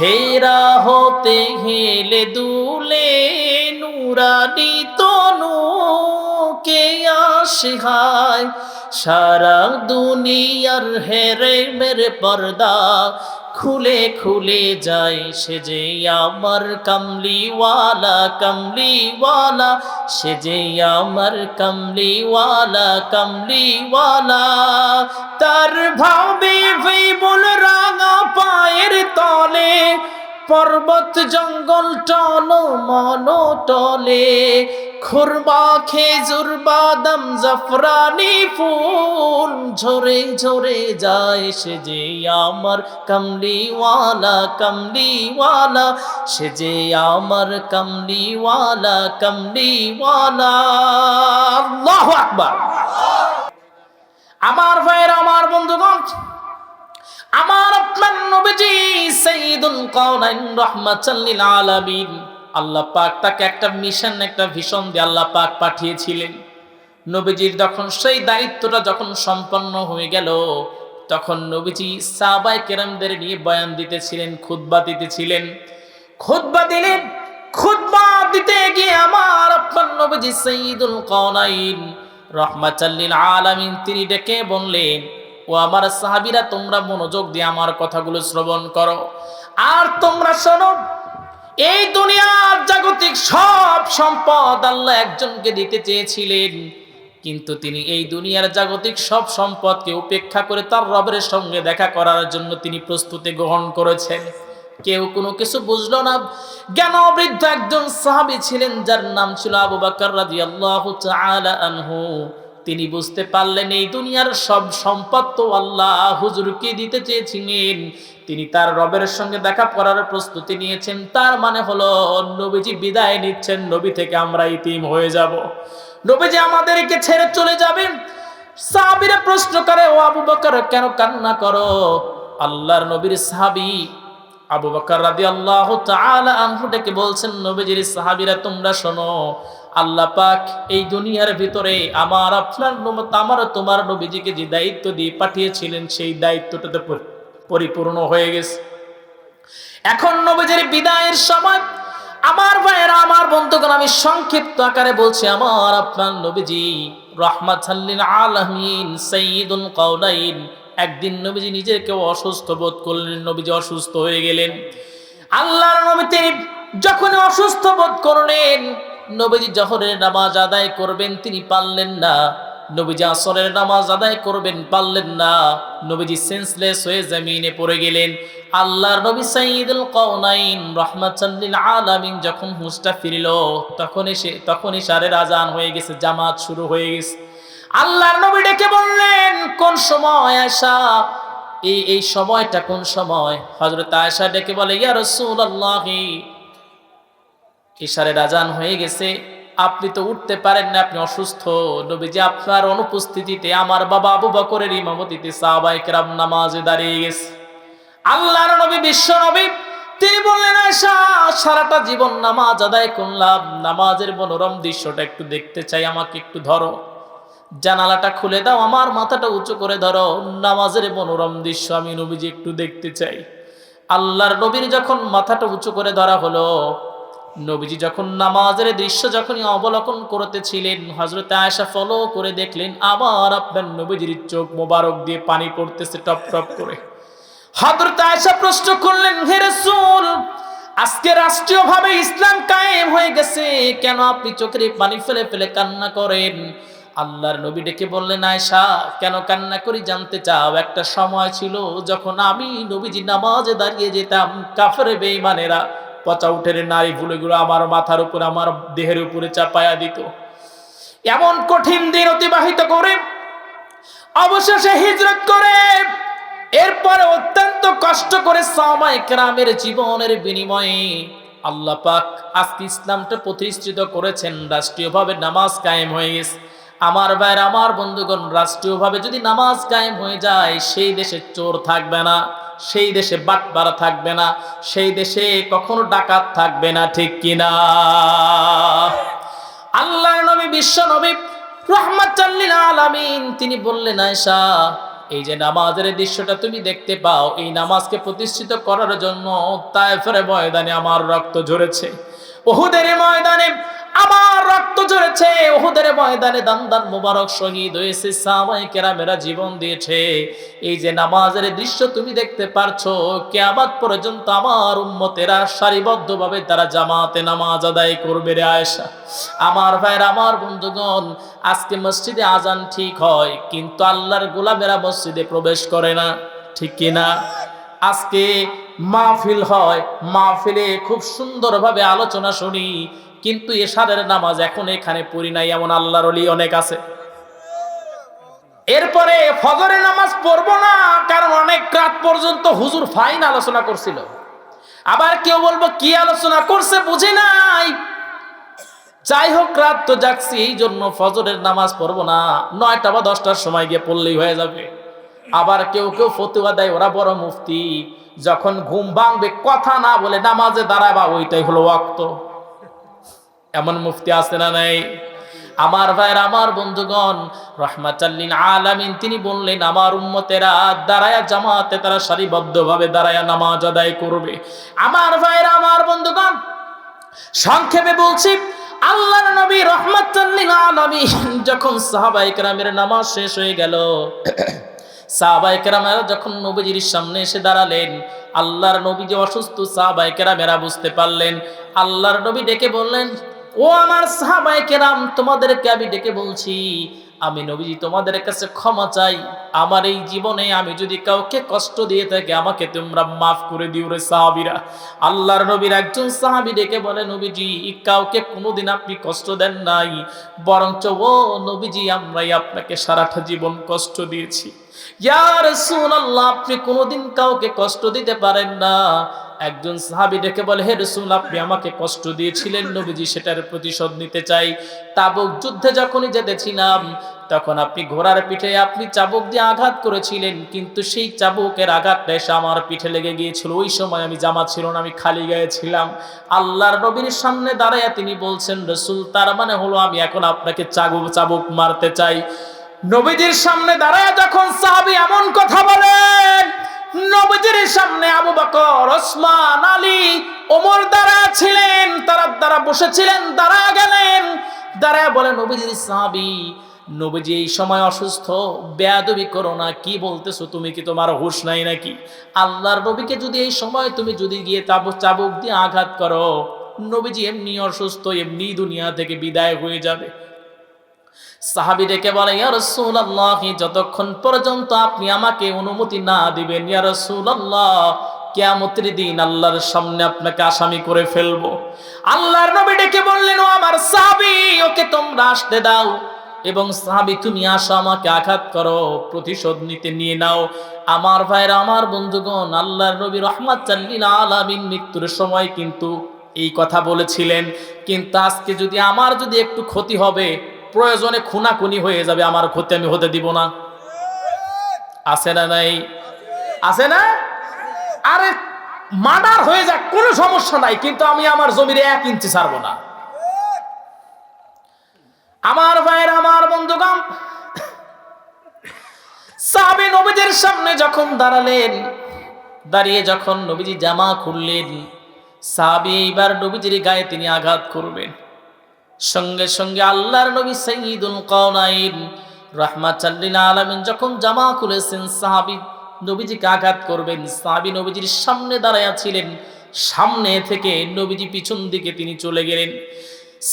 হেরা হতে হেলে দুলে নুরানি তনু কে আশহায়। সারা দুনিয়ার হেরে মেরে পর্দা খুলে খুলে যায় সে যে আমার কামলিওয়ালা কামলিওয়ালা। সে যে আমার কামলিওয়ালা কামলিওয়ালা। তার ভাবে বল রাঙা পায়ের তলে পর্বত জঙ্গল টল মন টলে, খুরমা, খেজুর, বাদাম, জাফরানি ফুল ঝরে ঝরে যায় সে যে আমার কমলিওয়ালা কমলিওয়ালা, সে যে আমার কমলিওয়ালা কমলিওয়ালা। আল্লাহু আমার ভাইয়ের, আমার বন্ধুগণ আমার আপনার নবীজি সাইয়্যিদুল কাওনাইন রাহমাতাল লিল আলামিন। আল্লাহ পাক তাকে একটা মিশন, একটা ভিশন দিয়ে আল্লাহ পাক পাঠিয়েছিলেন। নবীজির যখন সেই দায়িত্বটা যখন সম্পন্ন হয়ে গেল, তখন নবীজি সাহাবায়ে কেরামদের নিয়ে বয়ান দিতেছিলেন, খুতবা দিতেছিলেন। খুতবা দিলেন, খুতবা দিতে গিয়ে আমার আপনার নবীজি সাইয়্যিদুল কাওনাইন রহমাতাল্লিল আলামিন তিনি ডেকে বললেন ও আমার সাহাবিরা, তোমরা মনোযোগ দিয়ে আমার কথাগুলো শ্রবণ করো। আর তোমরা শোনো, এই দুনিয়ার জাগতিক সব সম্পদ আল্লাহ একজনকে দিতে চেয়েছিলেন। কিন্তু তিনি এই দুনিয়ার জাগতিক সব সম্পদকে উপেক্ষা করে তার রবের সঙ্গে দেখা করার জন্য তিনি প্রস্তুতি গ্রহণ করেছেন। কেউ কোনো কিছু বুঝলো না। জ্ঞান বৃদ্ধ একজন সাহাবী ছিলেন, যার নাম ছিল আবু বাকর রাদিয়াল্লাহু তাআলা আনহু। তিনি বুঝতে পারলেন এই দুনিয়ার সব সম্পদ তো আল্লাহ হুজুরকে দিতে চেয়েছিলেন। তিনি তার রবের সঙ্গে দেখা করার প্রস্তুতি নিয়েছেন। তার মানে হলো, নবীজি বিদায় নিচ্ছেন, নবী থেকে আমরা ইতিম হয়ে যাব। নবীজি আমাদেরকে ছেড়ে চলে যাবেন। সাহাবীরা প্রশ্ন করে, ও আবু বকর, কেন কান্না করো? আল্লাহর নবীর সাহাবী আবু বকর রাদিয়াল্লাহু তাআলা আনহু ডেকে বলছেন, নবীজির সাহাবীরা, তোমরা শোনো আল্লাহ পাক এই দুনিয়ার ভিতরে আমার, আপনার আমার, তোমার নবীজিকে যে দায়িত্ব দিয়ে পাঠিয়েছিলেন, সেই দায়িত্বটাতে পরি- পরিপূর্ণ হয়ে গেছে। এখন নবীজির বিদায়ের সময় আমার ভাইয়েরা, আমার বন্ধুগণ, আমি সংক্ষিপ্ত আকারে বলছি, আমার, আপনার নবীজি রহমাতাল্লিল আলামিন সাইয়্যিদুল কাউলাইন একদিন নবীজি নিজেকে অসুস্থ বোধ করলেন, নবীজি অসুস্থ হয়ে গেলেন। আল্লাহর নবী তিনি যখন অসুস্থ বোধ করলেন নবীজি জহরের নামাজ আদায় করবেন তিনি পারলেন না। নবীজি আসরের নামাজ আদায় করবেন, পারলেন না। নবীজি সেন্সলেস হয়ে জমিনে পড়ে গেলেন। আল্লাহর নবী সাইয়্যিদুল কাউনাইন রাহমাতাল্লিল আলামিন যখন হুঁশটা ফিরিল তখন এসে তখন ইশারের আজান হয়ে গেছে, জামাত শুরু হয়ে গেছে। আল্লাহর নবী ডেকে বললেন, কোন সময় আয়সা এই এই সময়টা কোন সময়? হযরত আয়েশা ডেকে বলে, ইয়া ইশারের আজান হয়ে গেছে। আপনি তো উঠতে পারেন না, আপনি অসুস্থ। নবীজি আপনার অনুপস্থিতিতে আমার বাবা আবু বকরের ইমামতিতে সাহাবায়ে কেরাম নামাজে দাঁড়িয়ে গেছে। আল্লাহর নবী, বিশ্ব নবী, তিনি বললেন আয়সা সারাটা জীবন নামাজ আদায় করলাম। নামাজের মনোরম দৃশ্যটা একটু দেখতে চাই, আমাকে একটু ধরো। জানালাটা খুলে দাও, আমার মাথাটা উঁচু করে ধরো। নামাজের মনোরম দৃশ্য আমি নবীজি একটু দেখতে চাই। আল্লাহর নবীর যখন মাথাটা উঁচু করে ধরা হলো নবীজি যখন নামাজের দৃশ্য যখনই অবলোকন করতেছিলেন হজরত আয়েশা ফলো করে দেখলেন, আবার আপনার নবীজির চোখ মোবারক দিয়ে পানি পড়তেছে টপ টপ করে। হজরত আয়েশা প্রশ্ন করলেন, হে রাসূল, আজকে রাষ্ট্রীয়ভাবে ইসলাম কায়েম হয়ে গেছে, কেন আপনি চোখের পানি ফেলে ফেলে কান্না করেন? আল্লাহর নবী ডেকে বললেন, আয়েশা, কেন কান্না করি জানতে চাও? একটা সময় ছিল যখন আমি নবীজি নামাজে দাঁড়িয়ে যেতাম, কাফেরে বেঈমানেরা পচা উঠের নারী ভুলেগুলো আমার মাথার উপর, আমার দেহের উপরে চাপায়া দিত। এমন কঠিন দিন অতিবাহিত করে, অবশেষে হিজরত করে, এরপরে অত্যন্ত কষ্ট করে সামাই গ্রামের জীবনের বিনিময়ে আল্লাহ পাক আজকে ইসলামটা প্রতিষ্ঠিত করেছেন। রাষ্ট্রীয়ভাবে নামাজ কায়েম হয়ে গেছে। আমার ভাইয়ের, আমার বন্ধুগণ, রাষ্ট্রীয়ভাবে যদি নামাজ কায়েম হয়ে যায়, সেই দেশে চোর থাকবে না, সেই দেশে বাটবারা থাকবে না, সেই দেশে কখনো ডাকাত থাকবে না, ঠিক কিনা? আল্লাহ নবী, বিশ্ব নবী রহমাতাল্লিল আলামিন, তিনি বললেন, আয়েশা, এই যে নামাজের দৃশ্যটা তুমি দেখতে পাও, এই নামাজকে প্রতিষ্ঠিত করার জন্য তায়েফের ময়দানে আমার রক্ত ঝরেছে। ওহুদের ময়দানে আমার রক্ত ঝরেছে ওহুদের ময়দানে দান দান মুবারক শহীদ হয়েছে সামাই কেরামেরা জীবন দিয়েছে। এই যে নামাজের দৃশ্য তুমি দেখতে পারছ, কেয়ামত পর্যন্ত আমার উম্মতেরা সারিবদ্ধভাবে তারা জামাতে নামাজ আদায় করবে রে আয়সা আমার ভাইয়ের আমার বন্ধুগণ, আজকে মসজিদে আজান ঠিক হয়, কিন্তু আল্লাহর গোলামেরা মসজিদে প্রবেশ করে না, ঠিক কিনা? আজকে মাহফিল হয়, মাহফিলে খুব সুন্দরভাবে আলোচনা শুনি কিন্তু এশারের নামাজ এখন এখানে পড়ি নাই, এমন আল্লাহর অলি অনেক আছে। এরপরে ফজরের নামাজ পড়ব না, কারণ অনেক রাত পর্যন্ত হুজুর ফাইন আলোচনা করছিল। আবার কেউ বলব, কি আলোচনা করছে? বুঝি নাই। যাই হোক, রাত তো যাচ্ছি এই জন্য ফজরের নামাজ পড়ব না। নয়টা বা দশটার সময় গিয়ে পড়লেই হয়ে যাবে। আবার কেউ কেউ ফতুয়া দেয়, ওরা বড় মুফতি। যখন ঘুম ভাঙবে, কথা না বলে নামাজে দাঁড়াবা, ওইটাই হলো ওয়াক্ত। এমন মুফতি আছে না নাই? আমার ভাইয়ের, আমার বন্ধুগণ রহমাতাল্লিন আলামিন, তিনি বললেন, আমার উম্মতেরা দাঁড়ায়া জামাতে, তারা সারিবদ্ধভাবে দাঁড়ায়া নামাজ আদায় করবে। আমার ভাইয়ের, আমার বন্ধুগণ, সংক্ষেপে বলছি, আল্লাহর নবী রহমাতাল্লিন আলামিন যখন সাহাবায়ে কেরামের নামাজ শেষ হয়ে গেল, সাহাবায়ে কেরামেরা যখন নবীজির সামনে এসে দাঁড়ালেন, আল্লাহর নবী যে অসুস্থ, সাহাবায়ে কেরামেরা বুঝতে পারলেন। আল্লাহর নবী ডেকে বললেন ও আমার সাহাবায়ে কেরাম, তোমাদেরকে আমি ডেকে বলছি, আমি নবীজি তোমাদের কাছে ক্ষমা চাই। আমার এই জীবনে আমি যদি কাউকে কষ্ট দিয়ে থাকি, আমাকে তোমরা মাফ করে দিও রে সাহাবিরা। আল্লাহর নবীর একজন সাহাবি ডেকে বলে, নবীজি, কাউকে কোনোদিন আপনি কষ্ট দেন নাই, বরঞ্চ ও নবীজি, আমরাই আপনাকে সারাটা জীবন কষ্ট দিয়েছি। ইয়ার আল্লাহ আপনি কোনোদিন কাউকে কষ্ট দিতে পারেন না। একজন সাহাবি ডেকে বলে, হে রসুল, আপনি আমাকে কষ্ট দিয়েছিলেন, নবীজি সেটার প্রতিশোধ নিতে চাই। তাবুক যুদ্ধে যখনই যেতেছিলাম, তখন আপনি ঘোড়ার পিঠে আপনি চাবুক দিয়ে আঘাত করেছিলেন, কিন্তু সেই চাবুকের আঘাতটা এসে আমার পিঠে লেগে গিয়েছিল। ওই সময় আমি জামা ছিল না, আমি খালি গায়ে ছিলাম। আল্লাহর নবীর সামনে দাঁড়াইয়া তিনি বলছেন, রসুল, তার মানে হলো আমি এখন আপনাকে চাবুক চাবুক মারতে চাই। নবীজির সামনে দাঁড়ায় যখন সাহাবি এমন কথা বলেন নবীজির সামনে আবু বকর, ওসমান, আলী ওমর দাঁড়া ছিলেন তারা দ্বারা বসেছিলেন দাঁড়া গেলেন। দাঁড়ায় বলে নবীজির সাহাবি, নবীজি এই সময় অসুস্থ, বেয়াদবি করো না, কি বলতেছো? তুমি কি তোমার হুশ নাই নাকি? আল্লাহর নবীকে যদি এই সময় তুমি যদি গিয়ে চাবুক চাবুক দিয়ে আঘাত করো, নবীজি এমনি অসুস্থ, এমনি দুনিয়া থেকে বিদায় হয়ে যাবে। সাহাবি ডেকে বলে, ইয়া রাসূলুল্লাহ, যতক্ষণ পর্যন্ত আপনি আমাকে অনুমতি না দিবেন, ইয়া রাসূলুল্লাহ, কিয়ামতের দিন আল্লাহর সামনে আপনাকে আসামি করে ফেলব। আল্লাহর নবী ডেকে বললেন আমার সাহাবি, ওকে তোমরা আসতে দাও এবং সাহাবি, তুমি আসো, আমাকে আঘাত করো, প্রতিশোধ নিতে নিয়ে নাও। আমার ভাইয়ের আমার বন্ধুগণ, আল্লাহর নবী রহমাত চাল্লিল আলামিন মৃত্যুর সময় কিন্তু এই কথা বলেছিলেন। কিন্তু আজকে যদি আমার যদি একটু ক্ষতি হবে প্রয়োজনে খুনাখুনি হয়ে যাবে, আমার ক্ষতি আমি হতে দিব না। আছে না নাই? আছে না? আরে, মার্ডার হয়ে যাক, কোনো সমস্যা নাই, কিন্তু আমি আমার জমির এক ইঞ্চি ছাড়বো না। আমার ভাইয়ের, আমার বন্ধুগণ, সাহাবী নবীদের সামনে যখন দাঁড়ালেন, দাঁড়িয়ে যখন নবীজি জামা খুললেন, সাহাবী এইবার নবীজির গায়ে তিনি আঘাত করবেন। সঙ্গে সঙ্গে আল্লাহর নবী সঈদুল কওনাইন রাহমাতাল্লিল আলামিন যখন জামা খুলেছেন, সাহাবী নবীজিকে আঘাত করবেন, সাহাবী নবীজির সামনে দাঁড়ায়া ছিলেন, সামনে থেকে নবীজি পিছন দিকে তিনি চলে গেলেন।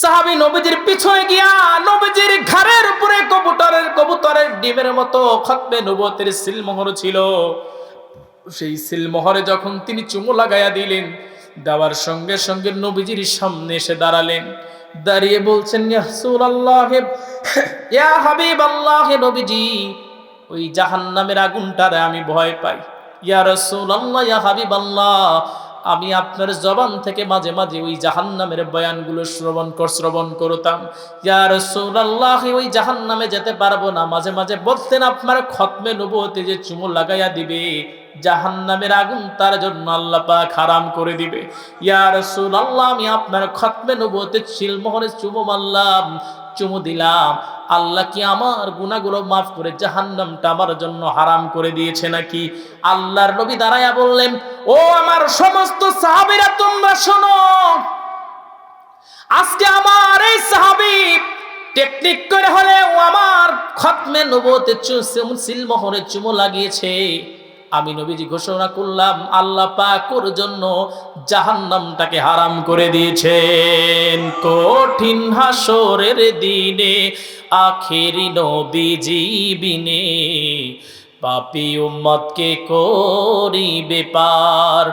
সাহাবী নবীজির পিছনে গিয়া নবীজির ঘাড়ের উপরে কবুতরের কবুতরের ডিমের মতো খতমে নবতের সিলমোহর ছিল। সেই সিলমোহরে যখন তিনি চুমু লাগাইয়া দিলেন, দেওয়ার সঙ্গে সঙ্গে নবীজির সামনে এসে দাঁড়ালেন। দাঁড়িয়ে বলছেন নবীজি, ওই জাহান্নামের আগুনটারে আমি ভয় পাই। ইয়া আমি আপনার জবান থেকে মাঝে মাঝে ওই জাহান্নামের বয়ানগুলো শ্রবণ কর, শ্রবণ করতাম। ইয়ার রাসূলুল্লাহ, ওই জাহান্নামে যেতে পারব না, মাঝে মাঝে বলতেন, আপনার খতমে নবুয়তে যে চুমু লাগাইয়া দিবে জাহান্নামের আগুন তার জন্য আল্লাহ পাক হারাম করে দিবে। ইয়া রাসূলুল্লাহ, আমি আপনার খতমে নবুয়তে চিলমোহরে চুমু মারলাম, চুমু দিলাম। আল্লাহ কি আমার গুনাহগুলো মাফ করে জাহান্নামটা আমার জন্য হারাম করে দিয়েছে নাকি? আল্লাহর নবী দাঁড়ায়া বললেন, ও আমার সমস্ত সাহাবীরা, তোমরা শোনো, আজকে আমার এই সাহাবী টেকনিক করে হলেও আমার খতমে নবতে সিলমোহরে চুমো লাগিয়েছে। আমি নবীজি ঘোষণা করলাম, আল্লাহ পাকুর জন্য জাহান্নামটাকে হারাম করে দিয়েছেন। কঠিন হাসরের দিনে, আখেরি নবীজি বিনে পাপি উম্মতকে করিবে বেপার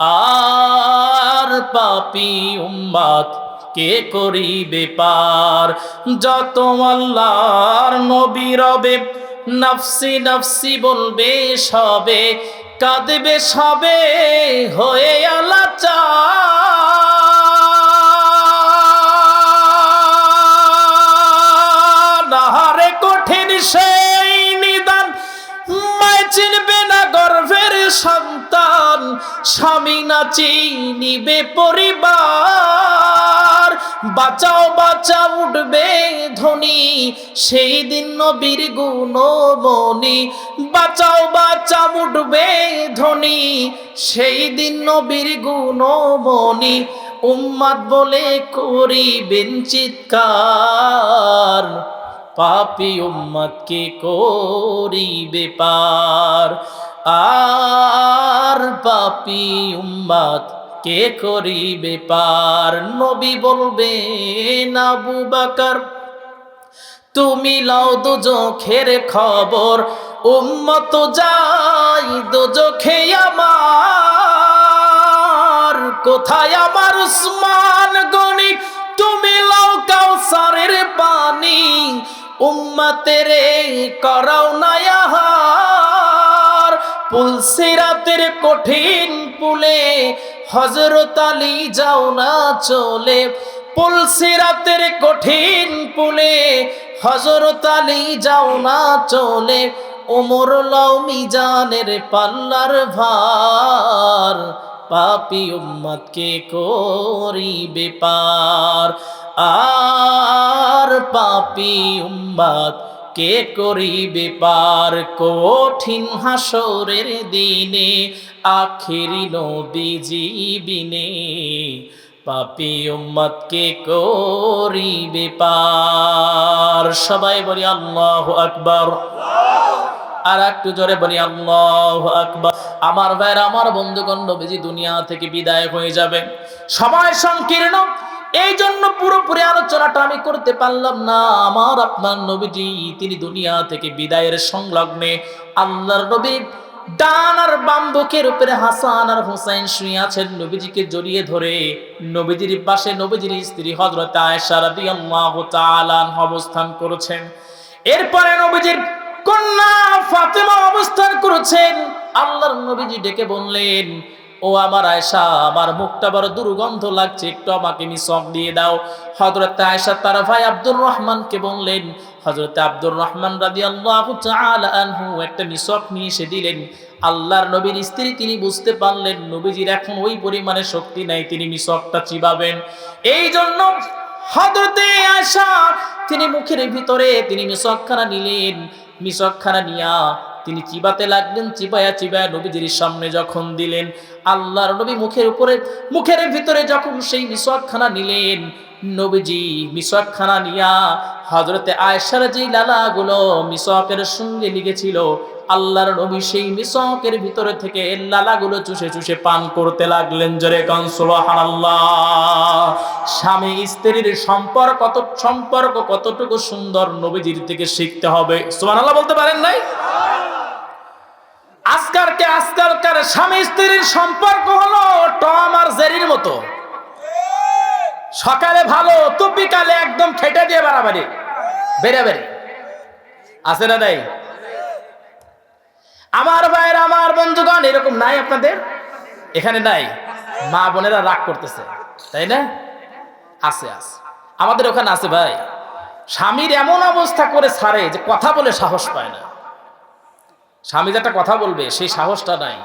আর পাপি উম্মত কে করিবে পার। যত আল্লাহর নবী রবে নফসি নফসি বলবে সবে, কাঁদবে সবে, হয়ে আলাচারে কঠিন সেই নিদান, মায় চিনবে না গর্ভের সন্তান, স্বামী না চিনিবে পরিবার। বাঁচাও বাঁচা উঠবে ধনী সেই দিন নবীর গুণমণি বাঁচাও বাঁচা উঠবে ধনী সেই দিন নবীর গুণমণি উম্মাদ বলে করিবেন চিৎকার। পাপি উম্মতকে করিবে পার? আর পাপি উম্মত কে করিবে পার? নবী বলবে আবু বাকার, তুমি লাও দুজখের খবর। উম্মত যাই দুজখে আমার। কোথায় আমার উসমান গণি তুমি লাও কাউসারের পানি। উম্মতের করাও নায়াহার পুলসিরাতের কঠিন পুলে হজরত আলী যাও না চলে পুলসিরাতের কঠিন পুলে। হজরত আলী যাও না চলে, ওমর লও মিজানের পাল্লার ভার। পাপি উম্মতকে করি বেপার আর পাপি উম্মত কে করিবে পার কঠিন হাসরের দিনে? আখিরি নবীজি বিনে পাপি উম্মত কে করিবে পার? সবাই বলি আল্লাহু আকবর। আর একটু জোরে বলি আল্লাহ আকবার। আমার ভাইয়ের, আমার বন্ধুগণ, নবীজি দুনিয়া থেকে বিদায় হয়ে যাবে। সময় সংকীর্ণ। এই জন্য পুরোপুরি আলোচনাটা আমি করতে পারলাম না। আমার আপনার নবীজি, তিনি দুনিয়া থেকে বিদায়ের সংলগ্নে আল্লাহর নবী ডান আর বাম বুকের উপরে হাসান আর হুসাইন শুয়ে আছেন নবীজিকে জড়িয়ে ধরে। নবীজির পাশে নবীজির স্ত্রী হযরত আয়েশা রাদিয়াল্লাহু তাআলা অবস্থান করেছেন। এরপরে নবীজির কন্যা ফাতেমা অবস্থান করেছেন। আল্লাহর নবীজি ডেকে বললেন ও আমার আয়সা আমার মুখটা বড় দুর্গন্ধ লাগছে, একটু আমাকে মিসক দিয়ে দাও। হজরত আয়সা তার ভাই আব্দুর রহমানকে বললেন হজরত আব্দুর রহমান রাদি আল্লাহ একটা মিসক নিয়ে এসে দিলেন। আল্লাহর নবীর স্ত্রী তিনি বুঝতে পারলেন, নবীজির এখন ওই পরিমাণে শক্তি নাই, তিনি মিসকটা চিবাবেন। এই জন্য হজরতে আয়সা তিনি মুখের ভিতরে তিনি মিসকখানা নিলেন। মিসকখানা নিয়া তিনি চিবাতে লাগলেন, চিবায়া চিবায়া নবীজির সামনে যখন দিলেন, আল্লাহর নবী মুখের উপরে, মুখের ভিতরে যখন সেই মিসকখানা নিলেন, নবীজি মিসকখানা নিয়া হজরতে আয়সার যে লালাগুলো মিসকের সঙ্গে লিগেছিল, আল্লাহর নবী সেই মিসকের ভিতরে থেকে লালাগুলো চুষে চুষে পান করতে লাগলেন। জরে কান, সুবহানাল্লাহ। স্বামী স্ত্রীর সম্পর্ক কত, সম্পর্ক কতটুকু সুন্দর নবীজির থেকে শিখতে হবে। সুবহানাল্লাহ বলতে পারেন নাই? আজকালকে আজকালকার স্বামী স্ত্রীর সম্পর্ক হলো টম আর জেরির মতো। সকালে ভালো তো বিকালে একদম খেটে দিয়ে বাড়াবাড়ি। বেড়ে বেড়ে। আছে না নাই? আমার ভাইয়ের, আমার বন্ধুগণ, এরকম নাই আপনাদের? এখানে নাই। মা বোনেরা রাগ করতেছে, তাই না? আছে আছে। আমাদের ওখানে আছে ভাই। স্বামীর এমন অবস্থা করে ছাড়ে যে কথা বলে সাহস পায় না। স্বামী যেটা কথা বলবে, সেই সাহসটা নাই।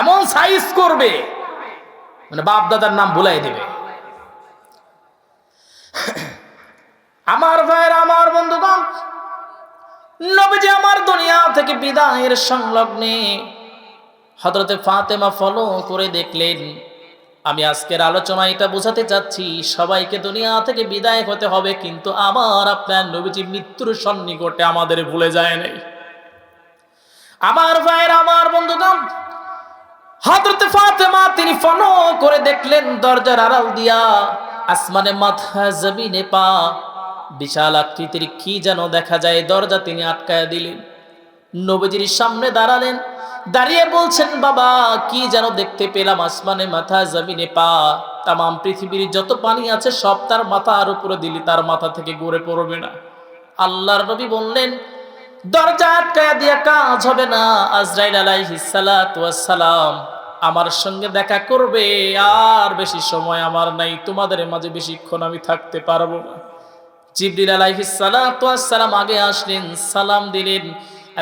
এমন সাইজ করবে মানে বাপ দাদার নাম ভুলাই দেবে। আমার ভাইয়ের, আমার বন্ধুগণ, নবীজি আমার দুনিয়া থেকে বিদায়ের সংলগ্নে হজরতে ফাতেমা ফলো করে দেখলেন। আমি আজকের আলোচনা এটা বোঝাতে চাচ্ছি, সবাইকে দুনিয়া থেকে বিদায় হতে হবে, কিন্তু আমার আপনার নবীজি মৃত্যুর সন্নিকটে আমাদের ভুলে যায় নাই। আমার ভাইয়ের, আমার বন্ধুগণ হজরতে ফাতেমা। তিনি ফলো করে দেখলেন দরজার আড়াল দিয়া আসমানে মাথা, জমিনে পা। বিশাল আকৃতির কি যেন দেখা যায়, দরজা তিনি আটকায় দিলেন। নবীজির সামনে দাঁড়ালেন, দাঁড়িয়ে বলছেন, বাবা, কি যেন দেখতে পেলাম আসমানে মাথা, জমিনে পা। তাম পৃথিবীর যত পানি আছে, সব তার মাথার উপরে দিলি তার মাথা থেকে গড়ে পড়বে না। আল্লাহর নবী বললেন দরজা আটকায় কাজ হবে না। আজরাইল আলাইহিস সালাতু ওয়াস আমার সঙ্গে দেখা করবে, আর বেশি সময় আমার নাই, তোমাদের মাঝে বেশিক্ষণ আমি থাকতে পারব না। জিবরিল আলাইহিস সালাতু ওয়াস সালাম আগে আসলেন, সালাম দিলেন,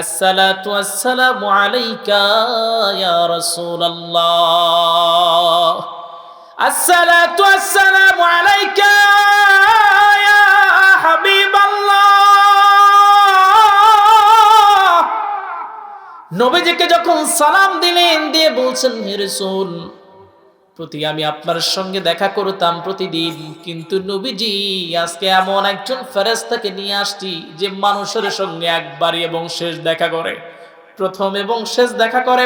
আসসালাতু আসসালামু আলাইকা ইয়া রাসূলুল্লাহ। আসসালাতু আসসালামু আলাইকা নবীজিকে যখন সালাম দিলেন, দিয়ে বলছেন, হে রাসূল, প্রতি আমি আপনার সঙ্গে দেখা করতাম প্রতিদিন, কিন্তু নবীজি, আজকে এমন একজন ফেরেস্তাকে নিয়ে আসছি যে মানুষের সঙ্গে একবারই এবং শেষ দেখা করে। প্রথম এবং শেষ দেখা করে।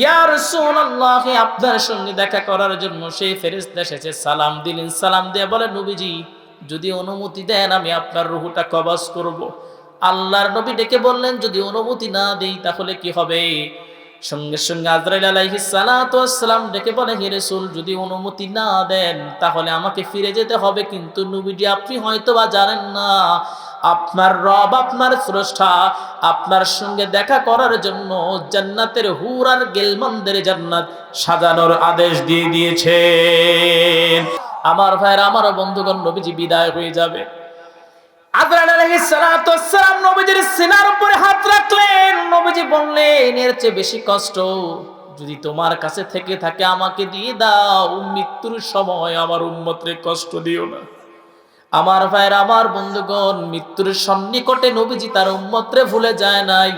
ইয়ার রাসূলুল্লাহ, আপনার সঙ্গে দেখা করার জন্য সেই ফেরেস্তা এসেছে। সালাম দিলেন, সালাম দিয়ে বলে, নবীজি, যদি অনুমতি দেন, আমি আপনার রুহুটা কবজ করব। আল্লাহর নবী ডেকে বললেন, যদি অনুমতি না দেই তাহলে কি হবে? সঙ্গে সঙ্গে আজরাইল আলাইহিস সালাতু ওয়াসসালাম ডেকে বলে, হে রাসূল, যদি অনুমতি না দেন তাহলে আমাকে ফিরে যেতে হবে। কিন্তু নবীজি, আপনি হয়তো বা জানেন না, আপনার রব, আপনার স্রষ্টা, আপনার সঙ্গে দেখা করার জন্য জান্নাতের হুর আর গেলমন্দের জান্নাত সাজানোর আদেশ দিয়ে দিয়েছেন। আমার ভাইয়ের, আমার বন্ধুগণ, নবীজি বিদায় হয়ে যাবে। হাত চেয়ে বেশি কষ্ট যদি তোমার কাছে থেকে থাকে আমাকে দিয়ে দাও। মৃত্যুর সময় আমার উম্মতরে কষ্ট দিও না। আমার ভাইয়ের, আমার বন্ধুগণ, মৃত্যুর সন্নিকটে নবীজি তার উম্মতরে ভুলে যায় নাই।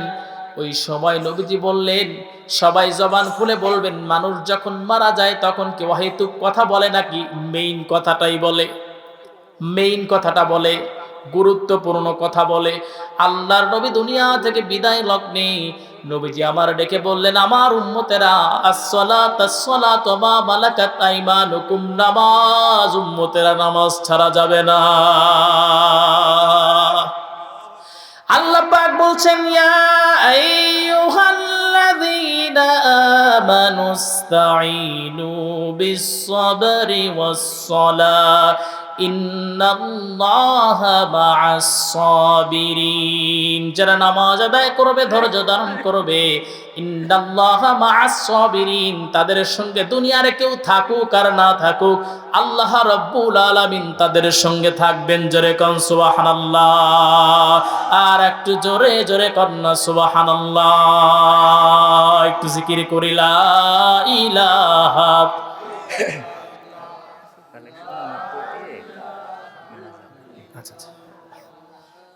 ওই সময় নবীজি বললেন, সবাই জবান খুলে বলবেন, মানুষ যখন মারা যায় তখন কেউ হেতু কথা বলে নাকি? মেইন কথাটাই বলে, মেইন কথাটা বলে গুরুত্বপূর্ণ কথা বলে, আল্লাহর নবী দুনিয়া থেকে বিদায় লগ্নে নবীজি আমার ডেকে বললেন, আমার উম্মতেরা নামাজ উম্মতেরা, নামাজ ছাড়া যাবে না। আল্লাহ পাক বলছেন, ইয়া আইয়ুহাল্লাযীনা আমানুস্তাঈনু বিস-সাবরি ওয়াস-সালাহ। যারা নামাজ আদায় করবে, ধৈর্য ধারণ করবে তাদের সঙ্গে দুনিয়ার কেউ থাকুক আর না থাকুক, আল্লাহ রব্বুল আলামিন তাদের সঙ্গে থাকবেন জোরে কন সুবহানাল্লাহ। আর একটু জোরে জোরে কন্যা সুবহানাল্লাহ। একটু জিকির করিলা ইলাহা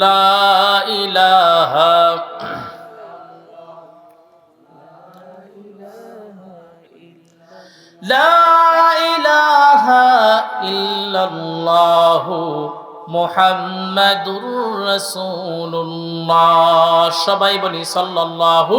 লা ইলাহা লা ইলাহা লা ইলাহা ইল্লাল্লাহু মুহাম্মাদুর রাসূলুল্লাহ। সবাই বলি সাল্লাল্লাহু